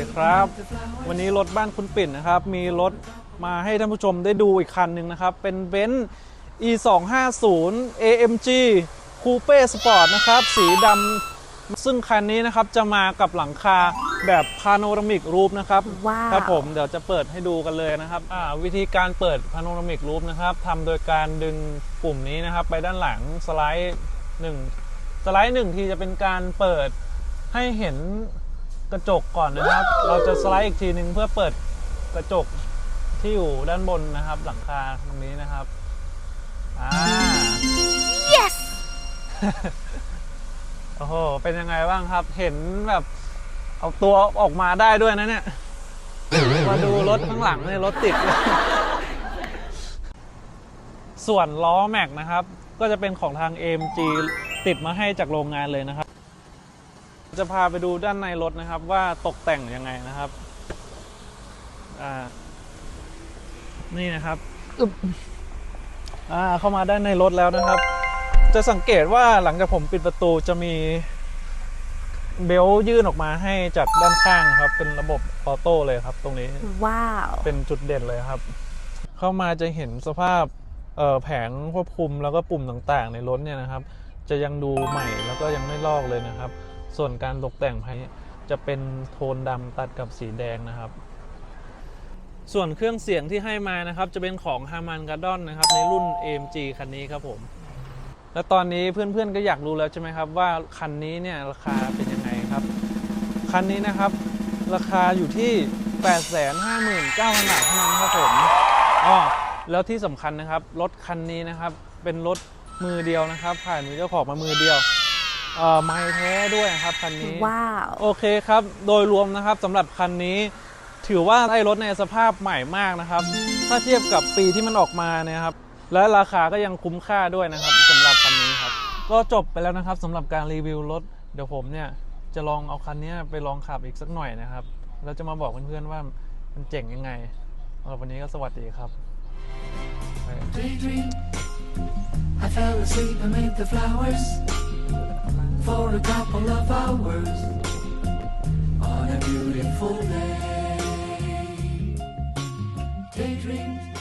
ดีครับ วันนี้รถบ้านคุณปิ่นนะครับ มีรถมาให้ท่านผู้ชมได้ดูอีกคันหนึ่งนะครับ เป็นเบนซ์ e 2 5 0 amg coupe sport นะครับ สีดำซึ่งคันนี้นะครับจะมากับหลังคาแบบพาโนรามิกรูปนะครับว้าว ครับผมเดี๋ยวจะเปิดให้ดูกันเลยนะครับอ่าวิธีการเปิดพาโนรามิกรูปนะครับทำโดยการดึงปุ่มนี้นะครับ ไปด้านหลังสไลด์หนึ่งสไลด์หนึ่งทีจะเป็นการเปิดให้เห็น กระจกก่อนนะครับ เราจะสไลด์อีกทีหนึ่งเพื่อเปิดกระจกที่อยู่ด้านบนนะครับ หลังคาตรงนี้นะครับอ่า yes โอ้โห เป็นยังไงบ้างครับ เห็นแบบเอาตัวออกมาได้ด้วยนะเนี่ย มาดูรถข้างหลังเนี่ยรถติดเลยส่วนล้อแม็กนะครับ ก็จะเป็นของทาง AMG ติดมาให้จากโรงงานเลยนะครับ จะพาไปดูด้านในรถนะครับว่าตกแต่งยังไงนะครับอ่านี่นะครับอึ๊บอ่าเข้ามาด้านในรถแล้วนะครับ จะสังเกตว่าหลังจากผมปิดประตูจะมีเบลต์ยื่นออกมาให้จากด้านข้างครับ เป็นระบบออโต้เลยครับ ตรงนี้ว้าวเป็นจุดเด่นเลยครับ เข้ามาจะเห็นสภาพเอ่อแผงควบคุมแล้วก็ปุ่มต่างๆ ในรถเนี่ยนะครับ จะยังดูใหม่แล้วก็ยังไม่ลอกเลยนะครับ ส่วนการตกแต่งภายในจะเป็นโทนดำตัดกับสีแดงนะครับ ส่วนเครื่องเสียงที่ให้มานะครับ จะเป็นของ Harman Kardon นะครับ ในรุ่น AMG คันนี้ครับผม และตอนนี้เพื่อนๆก็อยากรู้แล้วใช่ไหมครับ ว่าคันนี้เนี่ยราคาเป็นยังไงครับ คันนี้นะครับ ราคาอยู่ที่ 859,000บาทเท่านั้นครับผมอ๋อแล้วที่สำคัญนะครับรถคันนี้นะครับเป็นรถมือเดียวนะครับ ผ่านมือเจ้าของมามือเดียว เอ่อไม่แท้ด้วยนะครับคันนี้ ว้าว โอเคครับ โดยรวมนะครับสำหรับคันนี้ ถือว่าได้รถในสภาพใหม่มากนะครับ ถ้าเทียบกับปีที่มันออกมาเนี่ยครับ และราคาก็ยังคุ้มค่าด้วยนะครับสำหรับคันนี้ครับ ก็จบไปแล้วนะครับสำหรับการรีวิวรถ เดี๋ยวผมเนี่ยจะลองเอาคันนี้ไปลองขับอีกสักหน่อยนะครับแล้วจะมาบอกเพื่อนๆว่ามันเจ๋งยังไงสำหรับวันนี้ก็สวัสดีครับ daydream. I fell asleep amid the flowers for a couple of hours on a beautiful day. Daydream.